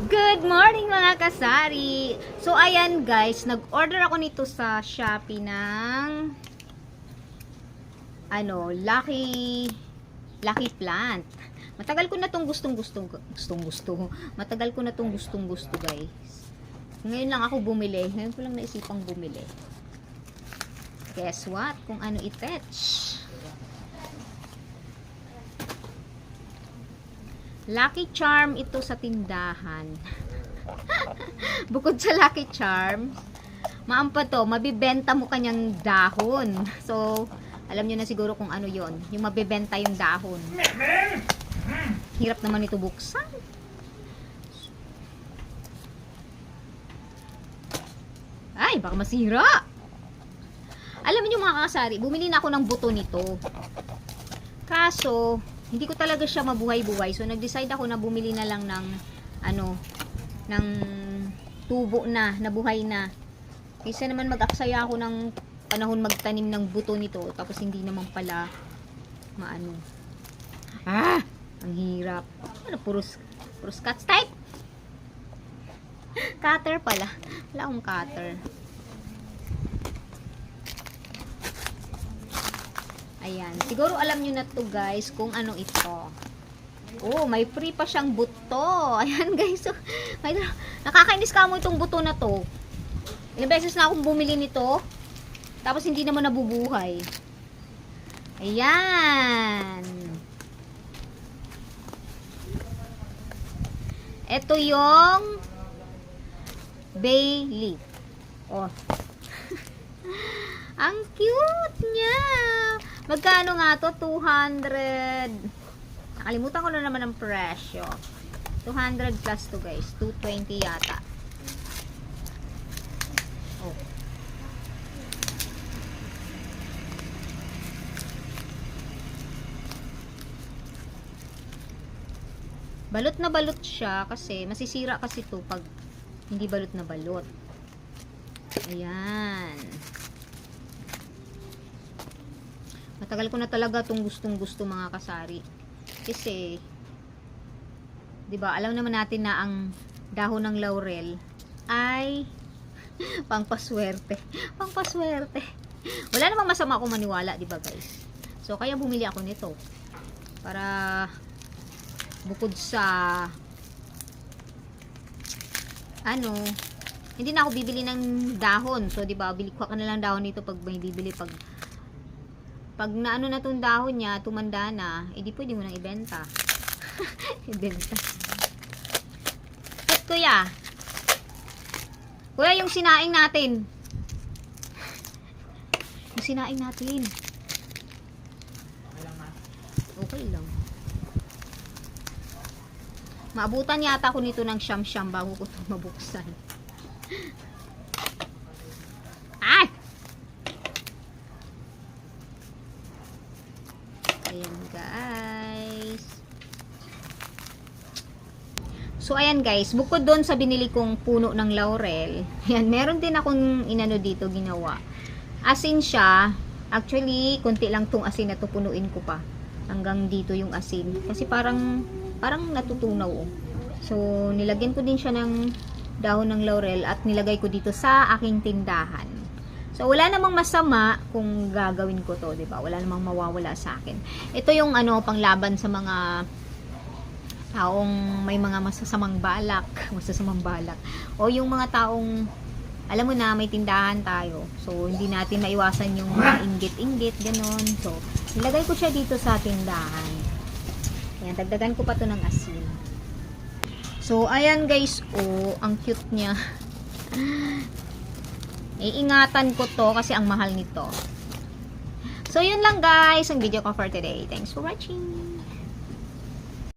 Good morning mga kasari! So ayan guys, nag-order ako nito sa Shopee ng ano, Lucky Lucky Plant. Matagal ko na tong gustong gustong gustong gusto. Matagal ko na tong gustong gusto guys. Ngayon lang ako bumili. Ngayon ko lang naisipang bumili. Guess what? Kung ano i-fetch. Lucky Charm ito sa tindahan. Bukod sa Lucky Charm, maampa to, mabibenta mo kanyang dahon. So, alam nyo na siguro kung ano yon Yung mabibenta yung dahon. Hirap naman ito buksan. Ay, baka masira. Alam niyo mga kasari, bumili na ako ng buto nito. Kaso, hindi ko talaga siya mabuhay-buhay. So, nag-decide ako na bumili na lang ng, ano, ng tubo na, nabuhay na. Kaysa naman mag-aksaya ako ng panahon magtanim ng buto nito. Tapos, hindi naman pala, maano. Ah! Ang hirap. Ano, puros, puros cuts type? cutter pala. Wala akong cutter. Ayan. Siguro alam nyo na to guys kung ano ito. Oh, may free pa siyang buto. Ayan guys. Nakakainis ka mo itong buto na to. Ilang beses na akong bumili nito. Tapos hindi naman nabubuhay. Ayan. Ito yung bay leaf. Oh. Ang cute niya. Magkano nga to? 200. Nakalimutan ko na naman ang presyo. 200 plus to guys. 220 yata. Oh. Balot na balot siya kasi masisira kasi to pag hindi balot na balot. Ayan. Matagal ko na talaga itong gustong gusto mga kasari. Kasi, di ba alam naman natin na ang dahon ng laurel ay pangpaswerte. Pangpaswerte. Wala namang masama kung maniwala, di ba guys? So, kaya bumili ako nito. Para bukod sa ano, hindi na ako bibili ng dahon. So, di ba, bili ko ka na lang dahon nito pag may bibili pag pag naano na tong dahon niya, tumanda na, edi pwede mo nang ibenta. ibenta. At kuya, kuya yung sinaing natin. Yung sinaing natin. Okay lang. Maabutan yata ko nito ng siyam-siyam bago ko ito mabuksan. Ay! Ayan guys. So ayan guys, bukod doon sa binili kong puno ng laurel, yan, meron din akong inano dito ginawa. Asin siya, actually, konti lang tong asin na to punuin ko pa. Hanggang dito yung asin. Kasi parang, parang natutunaw oh. So, nilagyan ko din siya ng dahon ng laurel at nilagay ko dito sa aking tindahan. So, wala namang masama kung gagawin ko to, ba? Wala namang mawawala sa akin. Ito yung ano, panglaban sa mga taong may mga masasamang balak, masasamang balak. O yung mga taong alam mo na, may tindahan tayo. So, hindi natin maiwasan yung mga inggit-inggit, ganun. So, nilagay ko siya dito sa tindahan. Ayan, dagdagan ko pa to ng asin. So, ayan guys, oh, ang cute niya. Iingatan ko to kasi ang mahal nito. So, yun lang guys, ang video ko for today. Thanks for watching.